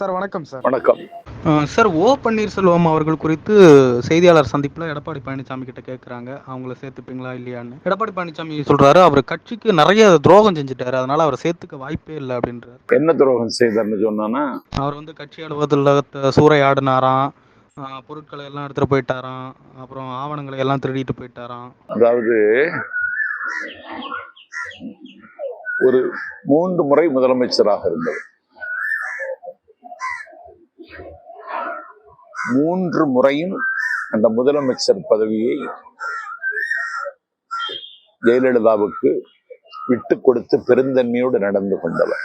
Sir வணக்கம் sir. வணக்கம். Sir ஓ பன்னீர்செல்வம் அவர்கள் குறித்து செய்தியாளர் சந்திப்பில் எடப்பாடி பழனிசாமி கிட்ட கேட்குறாங்க அவங்கள சேர்த்துப்பீங்களா இல்லையான்னு. எடப்பாடி பழனிசாமி சொல்றாரு அவர் கட்சிக்கு நிறைய துரோகம் செஞ்சுட்டாரு. அதனால அவரை சேர்த்துக்க வாய்ப்பே இல்லை அப்படின்றாரு. என்ன துரோகம் செய்தார்னு சொன்னானா? அவர் வந்து கட்சி அலுவலகத்தில் சூறையாடினாராம். பொருட்களை எல்லாம் எடுத்துட்டு போயிட்டாராம். அப்புறம் ஆவணங்களை எல்லாம் திருடிட்டு போயிட்டாராம். அதாவது ஒரு மூன்று முறை முதலமைச்சராக இருந்தவர். மூன்று முறையும் அந்த முதலமைச்சர் பதவியை ஜெயலலிதாவுக்கு விட்டு கொடுத்து பெருந்தன்மையோடு நடந்து கொண்டவர்.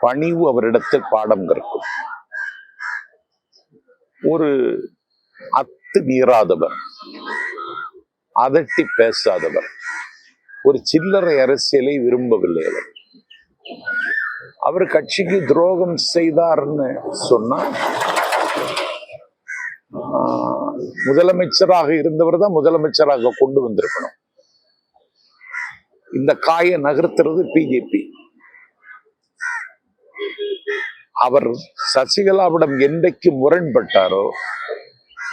பணிவு அவரிடத்தில் பாடம் கற்கும். ஒரு அத்து மீறாதவர். அதட்டி பேசாதவர். ஒரு சில்லறை அரசியலை விரும்பவில்லை அவர். அவர் கட்சிக்கு துரோகம் செய்தார்னு சொன்னா முதலமைச்சராக இருந்தவர் தான் முதலமைச்சராக கொண்டு வந்திருக்கணும். இந்த காயை நகர்த்துறது பிஜேபி அவர் சசிகலாவிடம் என்றைக்கு முரண்பட்டாரோ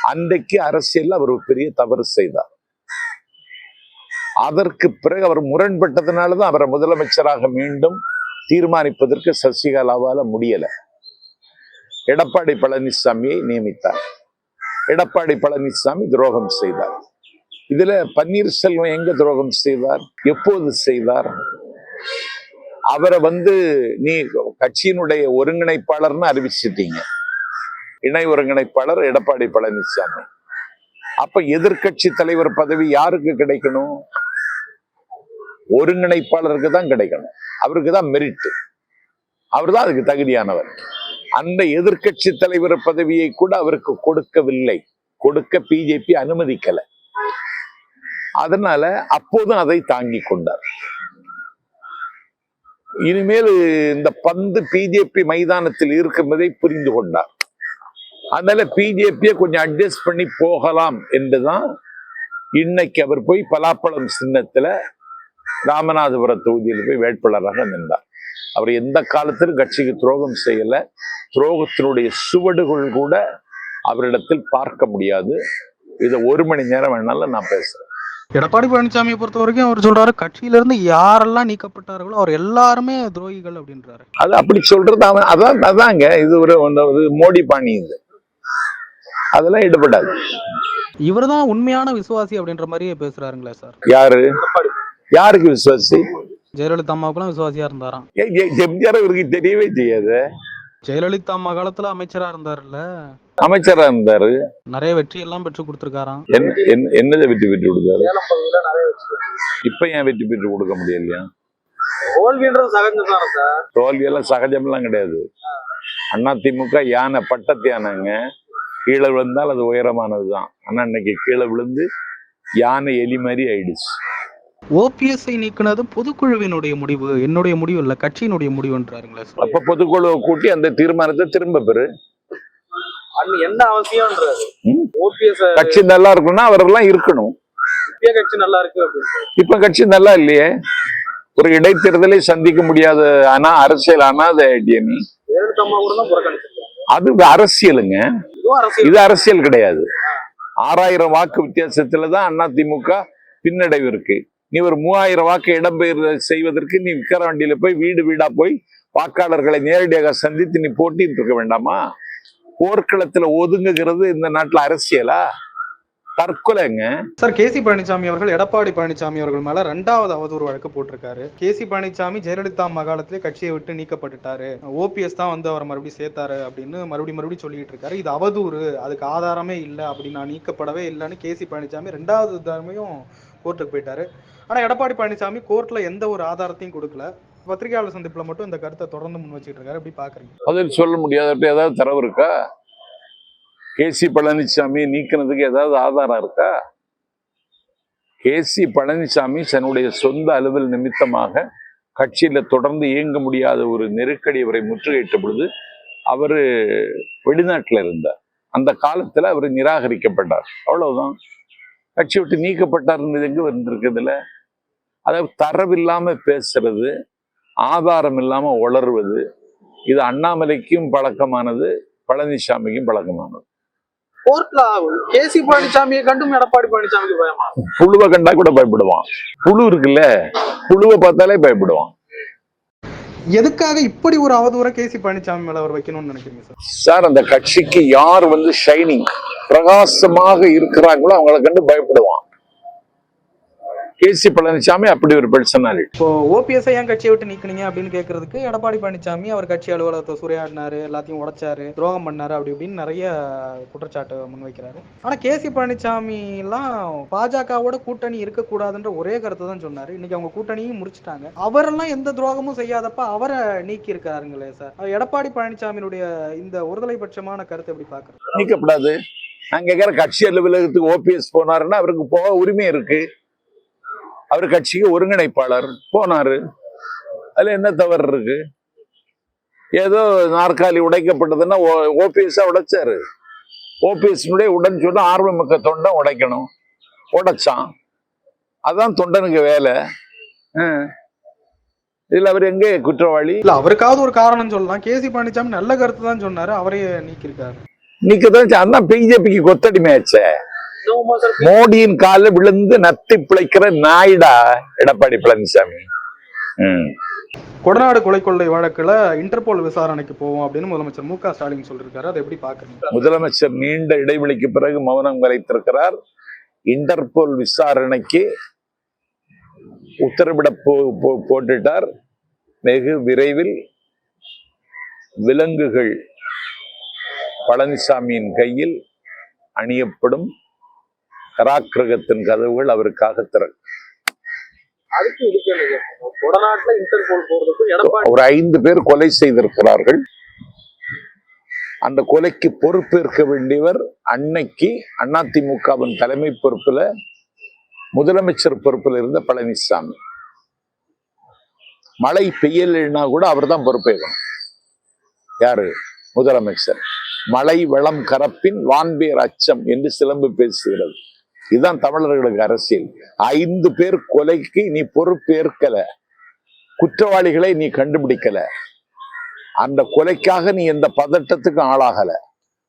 அன்றைக்கு அரசியல் அவர் பெரிய தவறு செய்தார். அதற்கு பிறகு அவர் முரண்பட்டதுனால தான் அவரை முதலமைச்சராக மீண்டும் தீர்மானிப்பதற்கு சசிகலாவால முடியல. எடப்பாடி பழனிசாமியை நியமித்தார். எடப்பாடி பழனிசாமி துரோகம் செய்தார். இதுல பன்னீர்செல்வம் எங்க துரோகம் செய்தார்? எப்போது செய்தார்? அவரை வந்து நீ கட்சியினுடைய ஒருங்கிணைப்பாளர்னு அறிவிச்சிட்டீங்க. இணை ஒருங்கிணைப்பாளர் எடப்பாடி பழனிசாமி. அப்ப எதிர்க்கட்சி தலைவர் பதவி யாருக்கு கிடைக்கணும்? ஒருங்கிணைப்பாளருக்கு தான் கிடைக்கணும். அவருக்கு தான் மெரிட் அவர் தான் அதுக்கு தகுதியானவர். அந்த எதிர்கட்சி தலைவர் பதவியை கூட அவருக்கு கொடுக்கவில்லை. கொடுக்க பிஜேபி அனுமதிக்கல. அதனால அப்போதும் அதை தாங்கி கொண்டார். இனிமேல் இந்த பந்து பிஜேபி மைதானத்தில் இருக்கும்பதை புரிந்து கொண்டார். அதனால பிஜேபியை கொஞ்சம் அட்ஜஸ்ட் பண்ணி போகலாம் என்றுதான் இன்னைக்கு அவர் போய் பலாப்பழம் சின்னத்துல ராமநாதபுரம் தொகுதியில் போய் வேட்பாளராக நின்றார். அவர் எந்த காலத்திலும் கட்சிக்கு துரோகம் செய்யல. துரோகத்தினுடைய சுவடுகள் கூட அவரிடத்தில் பார்க்க முடியாது. இதை ஒரு மணி நேரம் வேணாலும் நான் பேசுறேன். எடப்பாடி பழனிசாமியை பொறுத்த வரைக்கும் அவர் சொல்றாரு கட்சியில இருந்து யாரெல்லாம் நீக்கப்பட்டார்களோ அவர் எல்லாருமே துரோகிகள் அப்படின்றாரு. அது அப்படி சொல்றது அவன் அதான் அதாங்க இது ஒரு மோடி பாணி இது. அதெல்லாம் ஈடுபடாது. இவர்தான் உண்மையான விசுவாசி அப்படின்ற மாதிரியே பேசுறாருங்களே சார். யாரு? யாருக்கு விசுவாசி? ஜெயலலிதா அம்மாவுக்குலாம் விசுவாசியா இருந்தாராம். எம்ஜிஆர் இவருக்கு தெரியவே தெரியாது ஜெயலலிதா அம்மா காலத்துல அமைச்சரா இருந்தாருல்ல? அமைச்சரா இருந்தாரு. நிறைய வெற்றி எல்லாம் பெற்று கொடுத்திருக்காராம். என்ன என்ன- என்னதை வெற்றி பெற்று கொடுத்தாரு? இப்ப ஏன் வெற்றி பெற்று கொடுக்க முடியலையா? தானே தோல்வி எல்லாம் சகஜம்லாம் கிடையாது. அண்ணா திமுக யானை பட்டத்து யானைங்க கீழே விழுந்தால் அது உயரமானதுதான். ஆனா இன்னைக்கு கீழே விழுந்து யானை எலி மாதிரி ஆயிடுச்சு. ஓபிஎஸ்ஐ நீக்கினது பொதுக்குழுவினுடைய முடிவு. என்னுடைய முடிவு இல்ல கட்சியினுடைய முடிவுன்றாருங்களே சார். அப்ப பொதுக்குழுவை கூட்டி அந்த தீர்மானத்தை திரும்ப பெறு. அண்ணு என்ன அவசியம்ன்றாரு? ம்? ஓபிஎஸ் கட்சி நல்லா இருக்கணும்னா அவரெல்லாம் இருக்கணும். இந்திய கட்சி நல்லா இருக்கு இப்ப கட்சி நல்லா இல்லையே. ஒரு இடைத்தேர்தலை சந்திக்க முடியாத ஆனா அரசியல் அனாத புறக்கணிச்சிருக்காங்க. அது அரசியலுங்க. இது அரசியல் கிடையாது. ஆறாயிரம் வாக்கு வித்தியாசத்துல தான் அதிமுக பின்னடைவு இருக்கு. நீ ஒரு மூவாயிரம் வாக்கு இடம்பெயர் செய்வதற்கு நீ விக்கிரவாண்டியில போய் வீடு வீடா போய் வாக்காளர்களை நேரடியாக சந்தித்து நீ போட்டிட்டு இருக்க வேண்டாமா? போர்க்களத்துல ஒதுங்குகிறது இந்த நாட்டுல அரசியலா? தற்கொலைங்க சார் கேசி பழனிசாமி அவர்கள் எடப்பாடி பழனிசாமி அவர்கள் மேல ரெண்டாவது அவதூறு வழக்கு போட்டிருக்காரு. கேசி பழனிசாமி ஜெயலலிதா மகாலத்திலே கட்சியை விட்டு நீக்கப்பட்டுட்டாரு. ஓபிஎஸ் தான் வந்து அவர் மறுபடியும் சேர்த்தாரு அப்படின்னு மறுபடியும் மறுபடியும் சொல்லிட்டு இருக்காரு. இது அவதூறு அதுக்கு ஆதாரமே இல்லை அப்படி நான் நீக்கப்படவே இல்லைன்னு கேசி பழனிசாமி ரெண்டாவது தடவையும் கோர்ட்டுக்கு போயிட்டாரு. ஆனா எடப்பாடி பழனிசாமி கோர்ட்ல எந்த ஒரு ஆதாரத்தையும் கொடுக்கல. பத்திரிகையாளர் சந்திப்புல மட்டும் இந்த கருத்தை தொடர்ந்து முன் வச்சுட்டு இருக்காரு. எப்படி பாக்குறீங்க? அதில் சொல்ல முடியாத. ஏதாவது தரவு இருக்கா? கேசி பழனிசாமி நீக்கினதுக்கு ஏதாவது ஆதாரம் இருக்கா? கேசி பழனிசாமி தன்னுடைய சொந்த அலுவல் நிமித்தமாக கட்சியில தொடர்ந்து இயங்க முடியாத ஒரு நெருக்கடி அவரை முற்றுகையிட்ட பொழுது அவர் வெளிநாட்டுல இருந்தார். அந்த காலத்துல அவர் நிராகரிக்கப்பட்டார். அவ்வளவுதான். கட்சி விட்டு நீக்கப்பட்டார்ன்றது எங்க வந்திருக்குதுல அதாவது தரவில்லாம பேசுறது ஆதாரம் இல்லாம உளறுவது இது அண்ணாமலைக்கும் பழக்கமானது பழனிசாமிக்கும் பழக்கமானது. கோர்ட்ல கேசி பழனிசாமியை கண்டும் எடப்பாடி பழனிசாமிக்கு பயமா? புழுவை கண்டா கூட பயப்படுவான். புழு இருக்குல்ல புழுவை பார்த்தாலே பயப்படுவான். எதுக்காக இப்படி ஒரு அவதூற கேசி பழனிசாமி மேல அவர் வைக்கணும்னு நினைக்கிறீங்க சார்? சார் அந்த கட்சிக்கு யார் வந்து ஷைனிங் பிரகாசமாக இருக்கிறாங்களோ அவங்கள கண்டு பயப்படுவான். கேசி பழனிசாமி அப்படி ஒரு பர்சனாலிட்டி இப்போ ஓபிஎஸ் ஏன் கட்சியை விட்டு நீக்குனீங்க அப்படின்னு கேட்கறதுக்கு எடப்பாடி பழனிசாமி அவர் கட்சி அலுவலகத்தை சூறையாடினாரு எல்லாத்தையும் உடைச்சாரு துரோகம் பண்ணாரு அப்படி இப்படின்னு நிறைய குற்றச்சாட்டு முன்வைக்கிறாரு. ஆனா கேசி பழனிசாமி எல்லாம் பாஜகவோட கூட்டணி இருக்கக்கூடாதுன்ற ஒரே கருத்தை தான் சொன்னாரு. இன்னைக்கு அவங்க கூட்டணியும் முடிச்சிட்டாங்க. அவரெல்லாம் எந்த துரோகமும் செய்யாதப்ப அவரை நீக்கி இருக்காருங்களே சார் எடப்பாடி பழனிசாமியினுடைய இந்த ஒருதலை பட்சமான கருத்தை எப்படி பாக்குறது நீக்கப்படாது. நான் கேட்கிற கட்சி அலுவலகத்துக்கு ஓபிஎஸ் போனாருன்னா அவருக்கு போக உரிமை இருக்கு. அவர் கட்சிக்கு ஒருங்கிணைப்பாளர் போனாரு. அதுல என்ன தவறு இருக்கு? ஏதோ நாற்காலி உடைக்கப்பட்டதுன்னா ஓபிஎஸ் உடைச்சாரு. ஓபிஎஸ்னுடைய உடன் சொன்னா ஆர்வமிக்க தொண்டன் உடைக்கணும். உடைச்சான். அதான் தொண்டனுக்கு வேலை. இதுல அவர் எங்க குற்றவாளி? இல்ல அவருக்காவது ஒரு காரணம் சொல்லலாம். கேசி பழனிசாமி நல்ல கருத்து தான் சொன்னாரு. அவரே நீக்கியிருக்காரு. நிக்கதான் அதான் பிஜேபிக்கு கொத்தடிமையாச்சே மோடியின் காலில் விழுந்து நத்தி பிழைக்கிற நாயுடா எடப்பாடி பழனிசாமி. கொடநாடு கொலை கொள்ளை வழக்குல இன்டர்போல் விசாரணைக்கு போவோம் அப்படின்னு முதலமைச்சர் மு க ஸ்டாலின் சொல்லியிருக்காரு. அதை எப்படி பாக்குறீங்க முதலமைச்சர் நீண்ட இடைவெளிக்கு பிறகு மௌனம் கலைத்திருக்கிறார். இன்டர்போல் விசாரணைக்கு உத்தரவிட போட்டுட்டார். வெகு விரைவில் விலங்குகள் பழனிசாமியின் கையில் அணியப்படும். கராக்கிரகத்தின் கதவுகள் அவருக்காக திறக்கும் ஒரு ஐந்து பேர் கொலை செய்திருக்கிறார்கள். அந்த கொலைக்கு பொறுப்பேற்க வேண்டியவர் அன்னைக்கு அதிமுகவின் தலைமை பொறுப்புல முதலமைச்சர் பொறுப்பில் இருந்த பழனிசாமி. மழை பெய்யலைன்னா கூட அவர் தான் பொறுப்பேற்கணும். யாரு? முதலமைச்சர். மழை வளம் கரப்பின் வான்பேர் அச்சம் என்று சிலம்பு பேசுகிறது. இதுதான் தமிழர்களுக்கு அரசியல். ஐந்து பேர் கொலைக்கு நீ பொறுப்பேற்கல. குற்றவாளிகளை நீ கண்டுபிடிக்கல. அந்த கொலைக்காக நீ எந்த பதட்டத்துக்கும் ஆளாகல.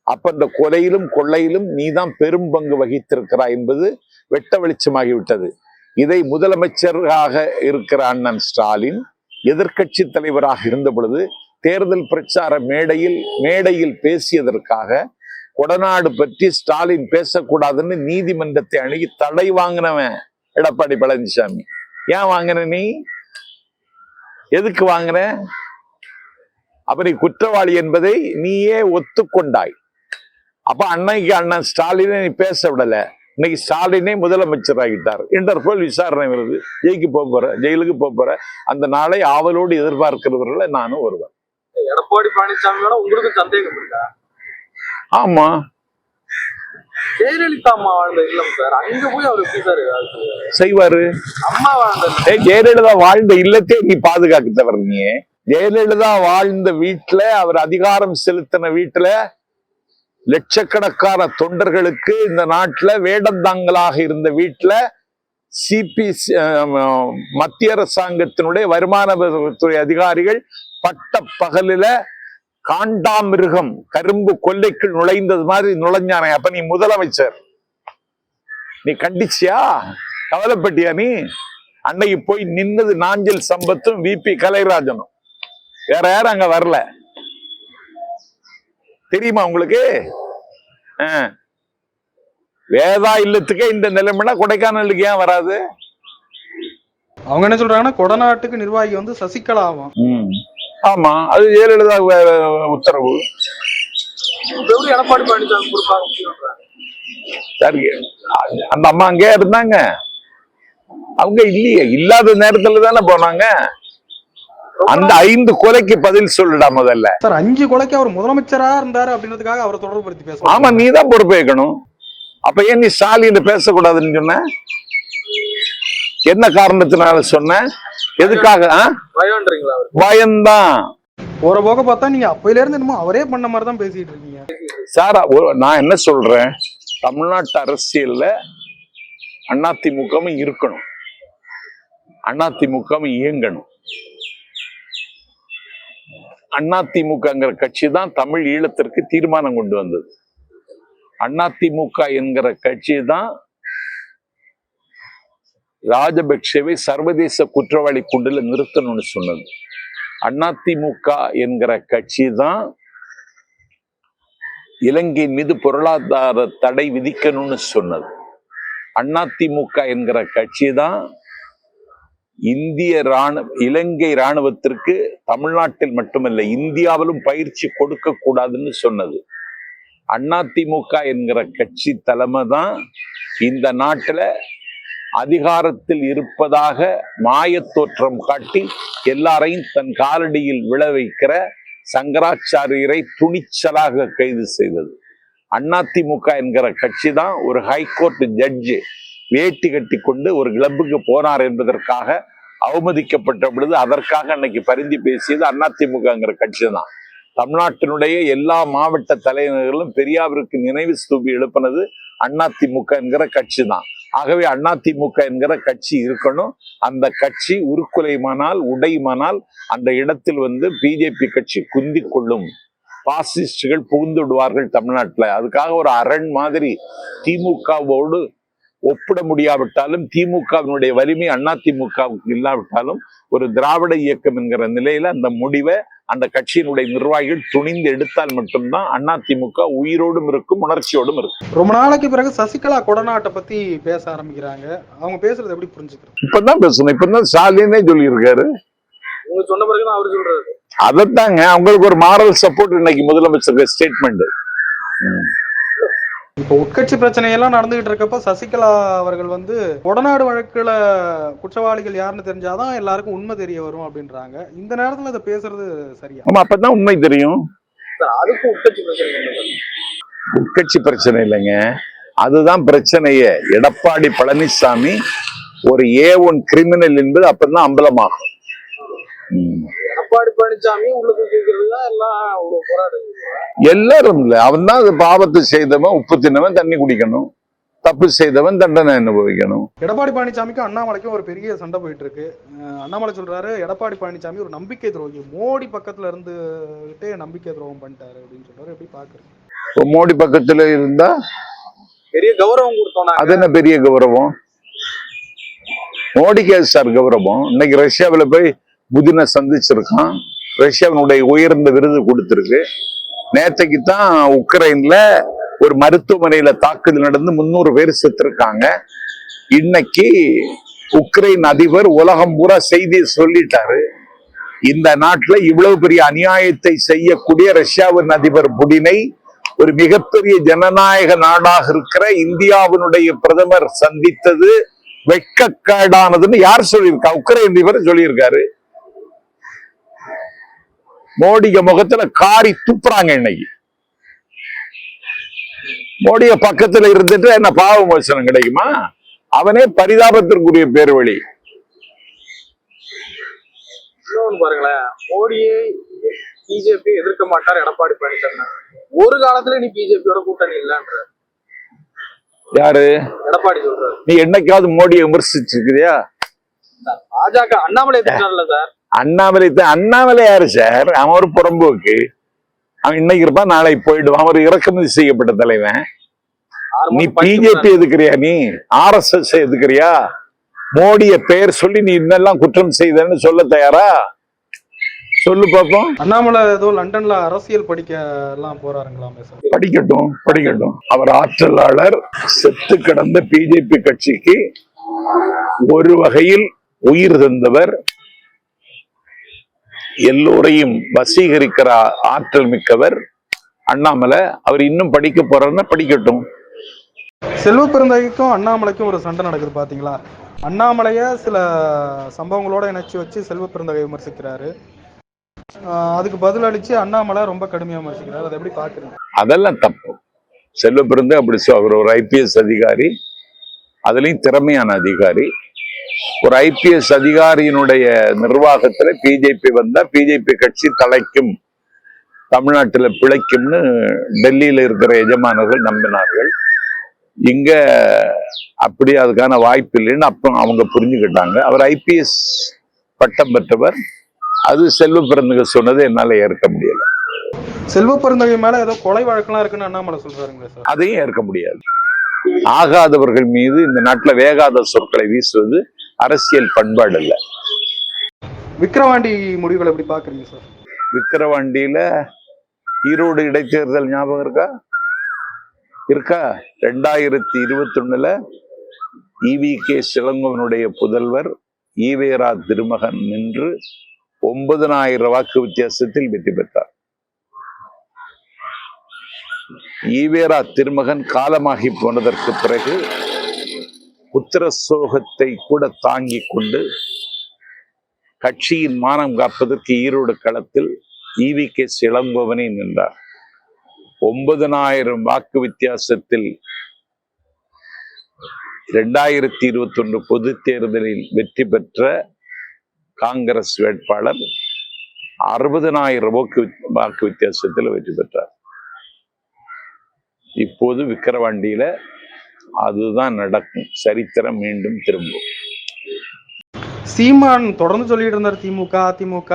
அப்ப இந்த கொலையிலும் கொள்ளையிலும் நீதான் பெரும் பங்கு வகித்திருக்கிறாய் என்பது வெட்ட வெளிச்சமாகிவிட்டது. இதை முதலமைச்சராக இருக்கிற அண்ணன் ஸ்டாலின் எதிர்க்கட்சி தலைவராக இருந்த பொழுது தேர்தல் பிரச்சார மேடையில் மேடையில் பேசியதற்காக கொடநாடு பற்றி ஸ்டாலின் பேசக்கூடாதுன்னு நீதிமன்றத்தை அணுகி தடை வாங்கினவன் எடப்பாடி பழனிசாமி. ஏன் வாங்கின நீ? எதுக்கு வாங்கின அப்ப நீ குற்றவாளி என்பதை நீயே ஒத்துக்கொண்டாய். அப்ப அன்னைக்கு அண்ணன் ஸ்டாலினை நீ பேச விடல. இன்னைக்கு ஸ்டாலினே முதலமைச்சர் ஆகிட்டார் இன்டர்போல் விசாரணை வருது. ஜெயிக்கு போக போற ஜெயிலுக்கு போக போற. அந்த நாளை ஆவலோடு எதிர்பார்க்கிறவர்களை நானும் ஒருவர். எடப்பாடி பழனிசாமியோட உங்களுக்கு சந்தேகம் இருக்கா? ஆமா. ஜெயலலிதா அம்மா வாழ்ந்த இல்லம் சார். அங்க போய் அவர் எப்படி சார் செய்வாரு. அம்மா வாழ்ந்த ஜெயலலிதா வாழ்ந்த இல்லத்தை நீ பாதுகாக்க தவறு நீ. ஜெயலலிதா வாழ்ந்த வீட்டுல அவர் அதிகாரம் செலுத்தின வீட்டுல லட்சக்கணக்கான தொண்டர்களுக்கு இந்த நாட்டுல வேடந்தாங்கலாக இருந்த வீட்டுல சிபி மத்திய அரசாங்கத்தினுடைய வருமான வரித்துறை அதிகாரிகள் பட்ட பகலில காண்டாமிருகம் கரும்பு கொல்லைக்குள் நுழைந்தது மாதிரி நுழைஞ்சானே. அப்ப நீ முதலமைச்சர். நீ கண்டிச்சியா? கவலைப்பட்டியா நீ? அன்னைக்கு போய் நின்னது நாஞ்சல் சம்பத்தும் விபி கலைராஜனும். வேற யாரும் அங்க வரல. தெரியுமா உங்களுக்கு. வேதா இல்லத்துக்கே இந்த நிலைமைனா கொடைக்கானலுக்கு ஏன் வராது? அவங்க என்ன சொல்றாங்கன்னா கொடநாட்டுக்கு நிர்வாகி வந்து சசிகலாவும் ம். ஆமா அது ஜெயலலிதா உத்தரவு. எடப்பாடி பழனிசாமி அந்த அம்மா அங்கே இருந்தாங்க. அவங்க இல்லையே இல்லாத நேரத்துல தானே போனாங்க. அந்த ஐந்து கொலைக்கு பதில் சொல்லுடா முதல்ல. சார் அஞ்சு கொலைக்கு அவர் முதலமைச்சரா இருந்தாரு அப்படின்றதுக்காக அவரை தொடர்புபடுத்தி பேசுவாங்க ஆமா நீ தான் பொறுப்பேற்கணும் அப்ப ஏன் நீ ஸ்டாலின் பேசக்கூடாதுன்னு சொன்ன? என்ன காரணத்தினால சொன்ன? எதுக்காக பயம்தான். ஒரு போக பார்த்தா நீங்க அப்பையில இருந்து என்னமோ அவரே பண்ண மாதிரி தான் பேசிட்டு இருக்கீங்க. சார் நான் என்ன சொல்றேன்? தமிழ்நாட்டு அரசியல்ல அதிமுகவும் இருக்கணும். அதிமுகவும் இயங்கணும். அதிமுகங்கிற கட்சி தான் தமிழ் ஈழத்திற்கு தீர்மானம் கொண்டு வந்தது. அதிமுக என்கிற கட்சி தான் ராஜபக்சேவை சர்வதேச குற்றவாளி குண்டில் நிறுத்தணும்னு சொன்னது. அதிமுக என்கிற கட்சி தான் இலங்கை மீது பொருளாதார தடை விதிக்கணும்னு சொன்னது. அதிமுக என்கிற கட்சி தான் இந்திய இராணுவ இலங்கை ராணுவத்திற்கு தமிழ்நாட்டில் மட்டுமல்ல இந்தியாவிலும் பயிற்சி கொடுக்க கூடாதுன்னு சொன்னது. அதிமுக என்கிற கட்சி தலைமை தான் இந்த நாட்டில் அதிகாரத்தில் இருப்பதாக மாயத் தோற்றம் காட்டி எல்லாரையும் தன் காலடியில் விழ வைக்கிற சங்கராச்சாரியரை துணிச்சலாக கைது செய்தது. அதிமுக என்கிற கட்சி தான் ஒரு ஹைகோர்ட் ஜட்ஜு வேட்டி கட்டி கொண்டு ஒரு கிளப்புக்கு போனார் என்பதற்காக அவமதிக்கப்பட்ட பொழுது அதற்காக அன்னைக்கு பரிந்து பேசியது அதிமுகங்கிற கட்சி தான் தமிழ்நாட்டினுடைய எல்லா மாவட்ட தலைநகர்களும் பெரியாவிற்கு நினைவு ஸ்தூபி எழுப்பினது அதிமுக என்கிற கட்சி தான் ஆகவே அதிமுக என்கிற கட்சி இருக்கணும். அந்த கட்சி உருக்குலைமானால் உடையுமானால் அந்த இடத்தில் வந்து பிஜேபி கட்சி குந்தி கொள்ளும் பாசிஸ்டுகள் புகுந்து விடுவார்கள் தமிழ்நாட்டுல. அதுக்காக ஒரு அரண் மாதிரி திமுகவோடு ஒப்பிட முடியாவிட்டாலும் திமுகவினுடைய வலிமை அதிமுகவுக்கு இல்லாவிட்டாலும் ஒரு திராவிட இயக்கம் என்கிற நிலையில அந்த முடிவை அந்த கட்சியினுடைய நிர்வாகிகள் துணிந்து எடுத்தால் மட்டும்தான் அதிமுக உயிரோடும் இருக்கும் உணர்ச்சியோடும் இருக்கும். ரொம்ப நாளைக்கு பிறகு சசிகலா கொடநாட்டை பத்தி பேச ஆரம்பிக்கிறாங்க. அவங்க பேசுறது எப்படி புரிஞ்சுக்கிறது இப்பதான் பேசணும். இப்பதான் ஸ்டாலினே சொல்லியிருக்காரு. உங்க சொன்ன பிறகுதான் அவரு சொல்றாரு. அதைத்தாங்க. அவங்களுக்கு ஒரு மாரல் சப்போர்ட் இன்னைக்கு முதலமைச்சர் ஸ்டேட்மெண்ட் இப்போ உட்கட்சி பிரச்சனையெல்லாம் நடந்துகிட்டு இருக்கப்ப சசிகலா அவர்கள் வந்து கொடநாடு வழக்குல குற்றவாளிகள் யாருன்னு தெரிஞ்சாதான் எல்லாருக்கும் உண்மை தெரிய வரும் அப்படின்றாங்க. இந்த நேரத்துல இதை பேசுறது சரியா? ஆமா அப்பதான் உண்மை தெரியும். அதுக்கு உட்கட்சி பிரச்சனை? உட்கட்சி பிரச்சனை இல்லைங்க. அதுதான் பிரச்சனையே. எடப்பாடி பழனிசாமி ஒரு ஏ ஒன் கிரிமினல் என்பது அப்பதான் அம்பலமாகும். எடப்பாடி பழனிசாமி உள்ள தூக்கி வைக்கிறது தான் எல்லாம் ஒரு போராட்டம். எல்லாரும் இல்ல. அவன் தான் அது பாவத்தை செய்தவன் உப்பு தின்னவன் தண்ணி குடிக்கணும். தப்பு செய்தவன் தண்டனை அனுபவிக்கணும். எடப்பாடி பழனிசாமிக்கும் அண்ணாமலைக்கும் ஒரு பெரிய சண்டை போயிட்டு இருக்கு அண்ணாமலை சொல்றாரு எடப்பாடி பழனிசாமி ஒரு நம்பிக்கை துரோகி. மோடி பக்கத்துல இருந்துகிட்டே நம்பிக்கை துரோகம் பண்ணிட்டாரு அப்படின்னு சொல்றாரு. எப்படி பாக்குறீங்க? மோடி பக்கத்துல இருந்தா? பெரிய கௌரவம் கொடுத்தோம் அது என்ன பெரிய கௌரவம்? மோடிக்கு அது சார் கௌரவம். இன்னைக்கு ரஷ்யாவுல போய் புதினை சந்திச்சிருக்கான். ரஷ்யாவினுடைய உயர்ந்த விருது கொடுத்திருக்கு. நேற்றைக்கு தான் உக்ரைன்ல ஒரு மருத்துவமனையில தாக்குதல் நடந்து முன்னூறு பேர் செத்துருக்காங்க. இன்னைக்கு உக்ரைன் அதிபர் உலகம் பூரா செய்தியை சொல்லிட்டாரு. இந்த நாட்டில் இவ்வளவு பெரிய அநியாயத்தை செய்யக்கூடிய ரஷ்யாவின் அதிபர் புடினை ஒரு மிகப்பெரிய ஜனநாயக நாடாக இருக்கிற இந்தியாவினுடைய பிரதமர் சந்தித்தது வெட்கக்காடானதுன்னு யார் சொல்லியிருக்கா? உக்ரைன் அதிபர் சொல்லியிருக்காரு. மோடிய முகத்துல காரி துப்புறாங்க இன்னைக்கு. மோடிய பக்கத்துல இருந்துட்டு என்ன பாவ மோசனம் கிடைக்குமா? அவனே பரிதாபத்திற்குரிய பேர் வழி பாருங்களேன் மோடியை பிஜேபி எதிர்க்க மாட்டார் எடப்பாடி பழனிசாமி. ஒரு காலத்துல நீ பிஜேபியோட கூட்டணி இல்லன்ற. யாரு? எடப்பாடி சொல்றாரு. நீ என்னைக்காவது மோடியை விமர்சிச்சிருக்கிறியா? பாஜக அண்ணாமலை எதிர்த்தார்ல சார். அண்ணாமலை தான் அண்ணாமலை யாரு சார்? அவன் ஒரு புறம்போக்கு. அவன் இன்னைக்கு இருப்பான் நாளை போயிடுவான். அவர் இறக்குமதி செய்யப்பட்ட தலைவன். நீ பிஜேபி எதுக்குறியா நீ? ஆர் எஸ் எஸ் எதுக்குறியா? மோடிய பெயர் சொல்லி நீ இன்னெல்லாம் குற்றம் செய்தன்னு சொல்ல தயாரா? சொல்லு பாப்போம். அண்ணாமலை ஏதோ லண்டன்ல அரசியல் படிக்க எல்லாம் போறாருங்களாமே சார். படிக்கட்டும் படிக்கட்டும். அவர் ஆற்றலாளர் செத்து கிடந்த பிஜேபி கட்சிக்கு ஒரு வகையில் உயிர் தந்தவர் எல்லோரையும் வசீகரிக்கிற ஆற்றல் மிக்கவர் அண்ணாமலை. அவர் இன்னும் படிக்க போறாருன்னா படிக்கட்டும். செல்வ பெருந்தகைக்கும் அண்ணாமலைக்கும் ஒரு சண்டை நடக்குது பாத்தீங்களா? அண்ணாமலைய சில சம்பவங்களோட இணைச்சு வச்சு செல்வ பெருந்தகை விமர்சிக்கிறாரு. அதுக்கு பதில் அளிச்சு அண்ணாமலை ரொம்ப கடுமையா விமர்சிக்கிறாரு. அதை எப்படி பாக்குறீங்க அதெல்லாம் தப்பு. செல்வ பிறந்து அப்படி அவர் ஒரு ஐபிஎஸ் அதிகாரி அதுலயும் திறமையான அதிகாரி. ஒரு ஐபிஎஸ் அதிகாரியினுடைய நிர்வாகத்துல பிஜேபி வந்தா பிஜேபி கட்சி தலைக்கும் தமிழ்நாட்டுல பிழைக்கும்னு டெல்லியில இருக்கிற எஜமானர்கள் நம்பினார்கள். இங்க அப்படி அதுக்கான வாய்ப்பு இல்லைன்னு அப்போ அவங்க புரிஞ்சுக்கிட்டாங்க. அவர் ஐபிஎஸ் பட்டம் பெற்றவர். அது செல்வ பிறந்தக சொன்னது என்னால ஏற்க முடியல. செல்வ பெருந்தகை மேல ஏதோ கொலை வழக்கெல்லாம் இருக்குன்னு அண்ணாமலை சொல்றாருங்களே சார். அதையும் ஏற்க முடியாது. ஆகாதவர்கள் மீது இந்த நாட்டுல வேகாத சொற்களை வீசுவது அரசியல் பண்பாடு அல்ல. விக்கிரவாண்டி முடிவுகளை எப்படி பாக்குறீங்க சார்? விக்கிரவாண்டியில ஈரோடு இடைத்தேர்தல் ஞாபகம் இருக்கா? இருக்கா? ரெண்டாயிரத்தி இருபத்தி ஒண்ணுல இவி கே சிலங்கோவனுடைய புதல்வர் ஈவேரா திருமகன் நின்று ஒன்பதனாயிரம் வாக்கு வித்தியாசத்தில் வெற்றி பெற்றார். ஈவேரா திருமகன் காலமாகி போனதற்கு பிறகு புத்திர சோகத்தை கூட தாங்கிக் கொண்டு கட்சியின் மானம் காப்பதற்கு ஈரோடு களத்தில் ஈவி கே சிலங்கோவனை நின்றார். ஒன்பதனாயிரம் வாக்கு வித்தியாசத்தில் இரண்டாயிரத்தி இருபத்தி ஒன்று பொது தேர்தலில் வெற்றி பெற்ற காங்கிரஸ் வேட்பாளர் அறுபதனாயிரம் வாக்கு வாக்கு வித்தியாசத்தில் வெற்றி பெற்றார். இப்போது விக்கிரவாண்டியில அதுதான் நடக்கும். சரித்திரம் மீண்டும் திரும்பும். சீமான் தொடர்ந்து சொல்லிட்டு இருந்தார் திமுக அதிமுக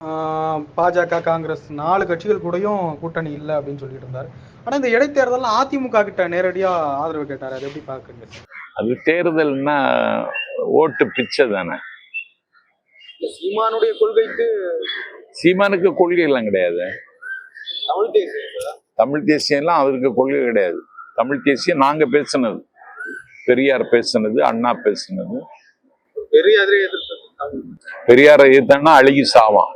ஆஹ், பாஜக காங்கிரஸ் நாலு கட்சிகள் கூடயும் கூட்டணி இல்லை அப்படின்னு சொல்லிட்டு இருந்தார். ஆனா இந்த இடைத்தேர்தலில் அதிமுக கிட்ட நேரடியா ஆதரவு கேட்டாரு. அதை எப்படி பாக்குறீங்க அது தேர்தல்னா ஓட்டு பிச்சை தானே. சீமானுடைய கொள்கைக்கு சீமானுக்கு கொள்கை எல்லாம் கிடையாது. தமிழ் தேசியம் சார். தமிழ் தேசியம்லாம் அவருக்கு கொள்கை கிடையாது. தமிழ் தேசியம் நாங்க பேசுனது. பெரியார் பேசுனது அண்ணா பேசுனது. பெரியாரை எதிர்த்தான்னா அழுகி சாவான்.